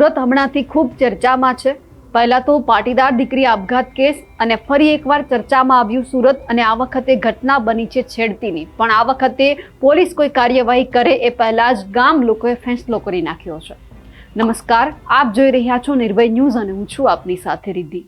સુરત હમણાંથી ખૂબ ચર્ચામાં છે. પહેલાં તો પાટીદાર દીકરી આપઘાત કેસ અને ફરી એકવાર ચર્ચામાં આવ્યું સુરત અને આ વખતે ઘટના બની છે છેડતીની. પણ આ વખતે પોલીસ કોઈ કાર્યવાહી કરે એ પહેલાં જ ગામ લોકોએ ફેંસલો કરી નાખ્યો છે. નમસ્કાર, આપ જોઈ રહ્યા છો નિર્ભય ન્યૂઝ અને હું છું આપની સાથે રિદ્ધિ.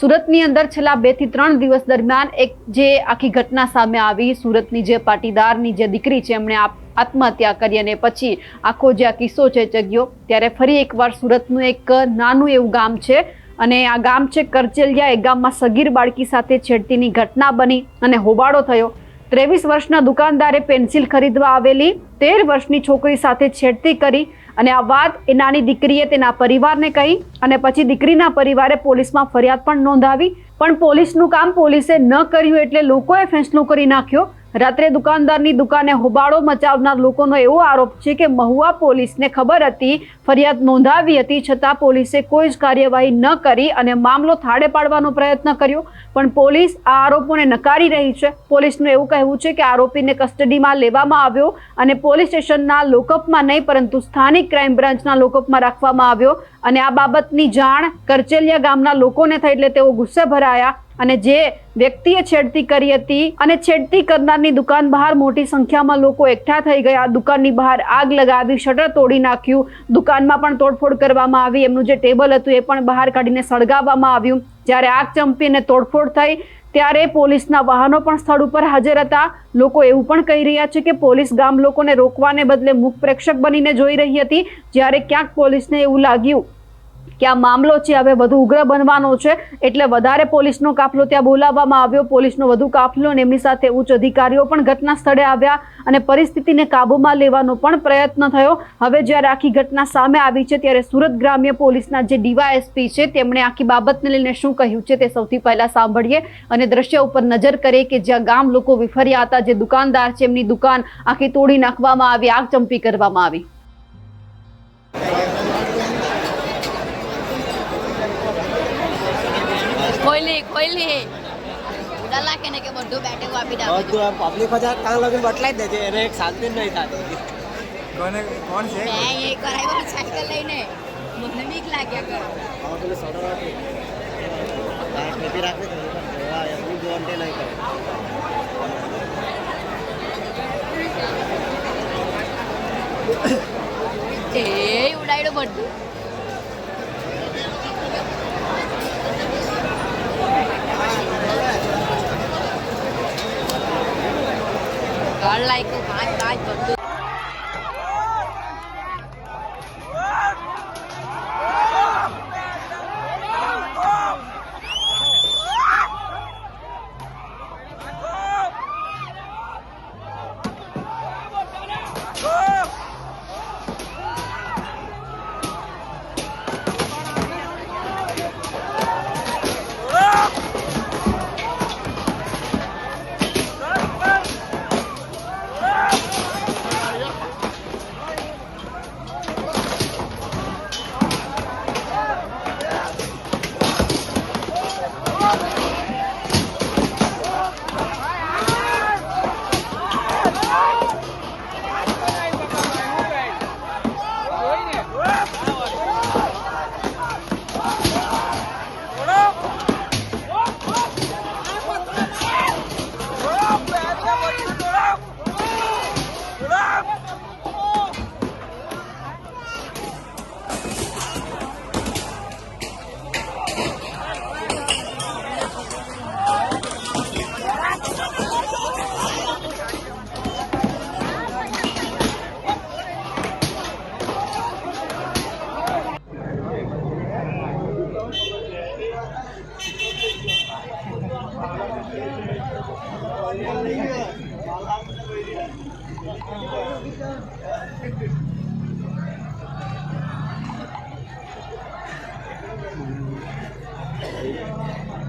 સુરતની અંદર છેલ્લા બેથી ત્રણ દિવસ દરમિયાન એક જે આખી ઘટના સામે આવી, સુરતની જે પાટીદારની જે દીકરી છે, એમણે આત્મહત્યા કરી અને પછી આખો જે આ કિસ્સો છે ચગ્યો. ત્યારે ફરી એકવાર સુરતનું એક નાનું એવું ગામ છે અને આ ગામ છે કરચેલિયા. એ ગામમાં સગીર બાળકી સાથે છેડતીની ઘટના બની અને હોબાળો થયો. ત્રેવીસ વર્ષના દુકાનદારે પેન્સિલ ખરીદવા આવેલી, તેર વર્ષની છોકરી સાથે છેડતી કરી અને આ વાત એ નાની દીકરીએ તેના પરિવારને કહી અને પછી દીકરીના પરિવારે પોલીસમાં ફરિયાદ પણ નોંધાવી. પણ પોલીસનું કામ પોલીસે ન કર્યું એટલે લોકોએ ફેંસલો કરી નાખ્યો. રાત્રે દુકાનદારની દુકાને હોબાળો મચાવનાર લોકોનો એવો આરોપ છે કે મહુવા પોલીસને ખબર હતી, ફરિયાદ નોંધાવી હતી, છતાં પોલીસે કોઈ જ કાર્યવાહી ન કરી અને મામલો થાળે પાડવાનો પ્રયત્ન કર્યો. પણ પોલીસ આ આરોપોને નકારી રહી છે. પોલીસનું એવું કહેવું છે કે આરોપીને કસ્ટડીમાં લેવામાં આવ્યો અને પોલીસ સ્ટેશનના લોકઅપમાં નહીં, પરંતુ સ્થાનિક ક્રાઇમ બ્રાન્ચના લોકઅપમાં રાખવામાં આવ્યો. અને આ બાબતની જાણ કરચેલિયા ગામના લોકોને થઈ એટલે તેઓ ગુસ્સે ભરાયા અને જે વ્યક્તિએ છેડતી કરી હતી અને છેડતી કરનારની દુકાન બહાર મોટી સંખ્યામાં લોકો એકઠા થઈ ગયા. દુકાનની બહાર આગ લગાવી, શટર તોડી નાખ્યું. દુકાનમાં પણ તોડફોડ કરવામાં આવી. એમનું જે ટેબલ હતું એ પણ બહાર કાઢીને સળગાવવામાં આવ્યું. જ્યારે આગ ચંપી અને તોડફોડ થઈ, ત્યારે પોલીસના વાહનો પણ સ્થળ ઉપર હાજર હતા. લોકો એવું પણ કહી રહ્યા છે કે પોલીસ ગામ લોકોને રોકવાને બદલે મુખ પ્રેક્ષક બનીને જોઈ રહી હતી. જ્યારે ક્યાંક પોલીસને એવું લાગ્યું કે આ મામલો છે, હવે વધુ ઉગ્ર બનવાનો છે. એટલે વધારે પોલીસનો કાફલો ત્યાં બોલાવવામાં આવ્યો. પોલીસનો વધુ કાફલો અને એમની સાથે ઉચ્ચ અધિકારીઓ પણ ઘટના સ્થળે આવ્યા અને પરિસ્થિતિને કાબૂમાં લેવાનો પણ પ્રયત્ન થયો. હવે જ્યારે આખી ઘટના સામે આવી છે, ત્યારે સુરત ગ્રામ્ય પોલીસના જે ડીવાયએસપી છે, તેમણે આખી બાબતને લઈને શું કહ્યું છે તે સૌથી પહેલાં સાંભળીએ અને દ્રશ્ય ઉપર નજર કરીએ કે જ્યાં ગામ લોકો વિફર્યા હતા, જે દુકાનદાર છે, એમની દુકાન આખી તોડી નાખવામાં આવી, આગ ચંપી કરવામાં આવી. ખોલી ખોલી ઉડા લાગે ને કે બધું બેટિંગ આપી દે બધું પબ્લિક બધા કાં લગન બટલાઈ દે છે એને એક શાંતિ નહીં થતી. કોને કોણ છે? મેં એ કરાવ્યો સાયકલ લઈને. મને બીક લાગ્યા કર હવે પેલો સડો હતી. તારે ખેતી રાખે જોવા એટલું જોવાનું તે નહીં કરે. એ ઉડાડ્યું બધું. ઘર લાગ્યું પાંચ પાંચ બધું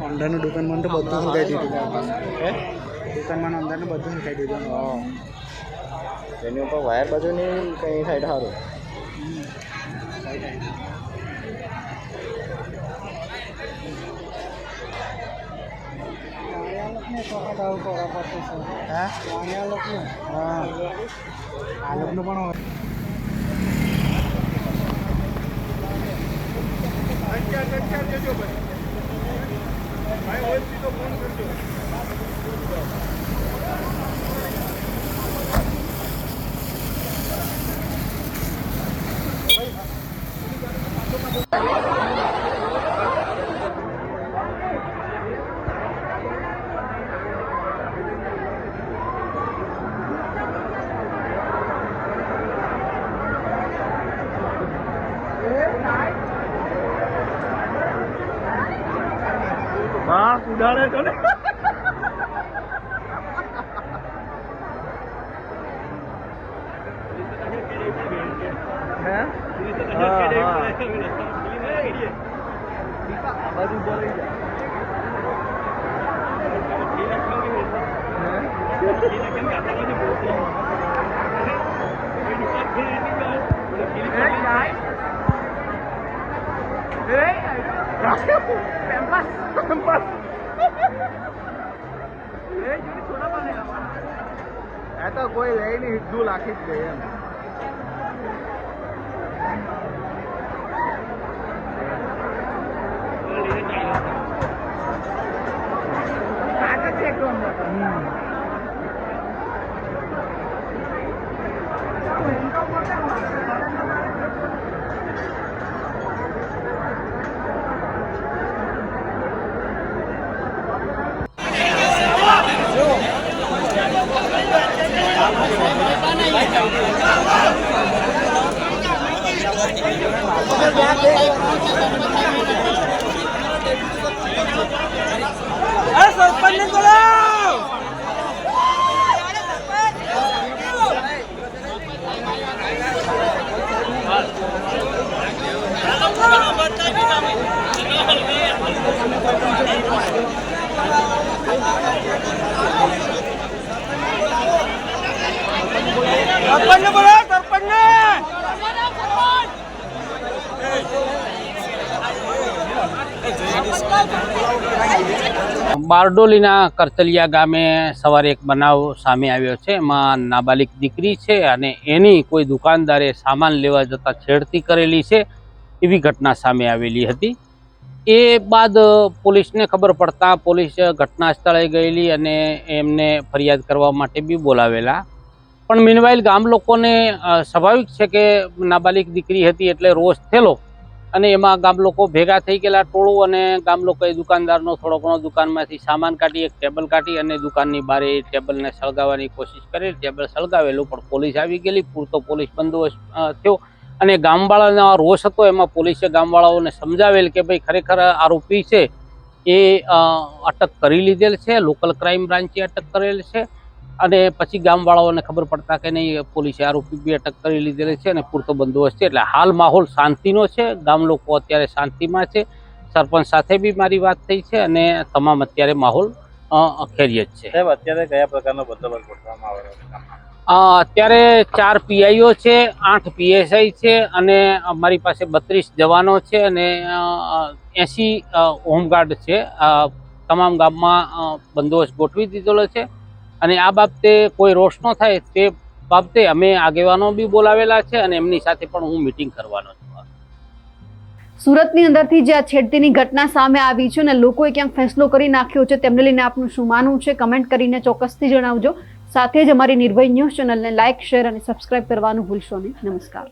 અંદરનું દુકાનમાં તો બધું મૂકાઈ દીધું હે દુકાનમાં અંદરનું બધું મૂકાઈ દીધું હા એની ઉપર વાયર બાજુ નહીં કઈ સાઈડ સારું હા હા આ લોકોનું પણ હોય હા ઉડાડે I want you to come to the તો ને હે હા હા આ બાજુ બોલાઈ જાય એ તો કોઈ લઈ નહીં સીધું લાખી જ ગઈ એમ. બારડોલીના કરતલિયા ગામે સવારે એક બનાવ સામે આવ્યો છે. એમાં નાબાલિક દીકરી છે અને એની કોઈ દુકાનદારે સામાન લેવા જતાં છેડતી કરેલી છે એવી ઘટના સામે આવેલી હતી. એ બાદ પોલીસને ખબર પડતા પોલીસ ઘટના સ્થળે ગયેલી અને એમને ફરિયાદ કરવા માટે બી બોલાવેલા. પણ મીનવાઇલ ગામ લોકોને સ્વાભાવિક છે કે નાબાલિક દીકરી હતી એટલે રોષ થયેલો. અને એમાં ગામ લોકો ભેગા થઈ ગયેલા ટોળું અને ગામ લોકોએ દુકાનદારનો થોડો ઘણો દુકાનમાંથી સામાન કાઢી, એક ટેબલ કાઢી અને દુકાનની બારે એ ટેબલને સળગાવવાની કોશિશ કરી. ટેબલ સળગાવેલું, પણ પોલીસ આવી ગયેલી. પૂરતો પોલીસ બંદોબસ્ત થયો. અને ગામવાળાનો રોષ હતો, એમાં પોલીસે ગામવાળાઓને સમજાવેલ કે ભાઈ, ખરેખર આરોપી છે એ અટક કરી લીધેલ છે. લોકલ ક્રાઇમ બ્રાન્ચે અટક કરેલ છે. અને પછી ગામવાળાઓને ખબર પડતા કે નહીં પોલીસે આરોપી બી અટક કરી લીધેલી છે અને પૂરતો બંદોબસ્ત છે. એટલે હાલ માહોલ શાંતિનો છે ગામ લોકો અત્યારે શાંતિમાં છે. સરપંચ સાથે બી મારી વાત થઈ છે અને તમામ અત્યારે માહોલ ખૈરિયત છે. સાહેબ અત્યારે કયા પ્રકારનો બંદોબસ્ત ગોઠવવામાં આવ્યો અત્યારે ચાર પીઆઈઓ છે આઠ પીએસઆઈ છે અને અમારી પાસે બત્રીસ જવાનો છે અને એસી હોમગાર્ડ છે. તમામ ગામમાં બંદોબસ્ત ગોઠવી દીધેલો છે. અને આ બાબતે કોઈ રોષ ન થાય તે બાબતે અમે આગેવાનો બી બોલાવેલા છે અને એમની સાથે પણ હું મિટિંગ કરવાનો છું. સુરતની અંદરથી જે આ છેડતીની ઘટના સામે આવી છે અને લોકોએ ક્યાંક ફેસલો કરી નાખ્યો છે તેમને લઈને આપનું શું માનવું છે કમેન્ટ કરીને ચોક્કસથી જણાવજો. સાથે જ અમારી નિર્ભય ન્યૂઝ ચેનલને લાઇક, શેર અને સબસ્ક્રાઇબ કરવાનું ભૂલશો નહીં. નમસ્કાર.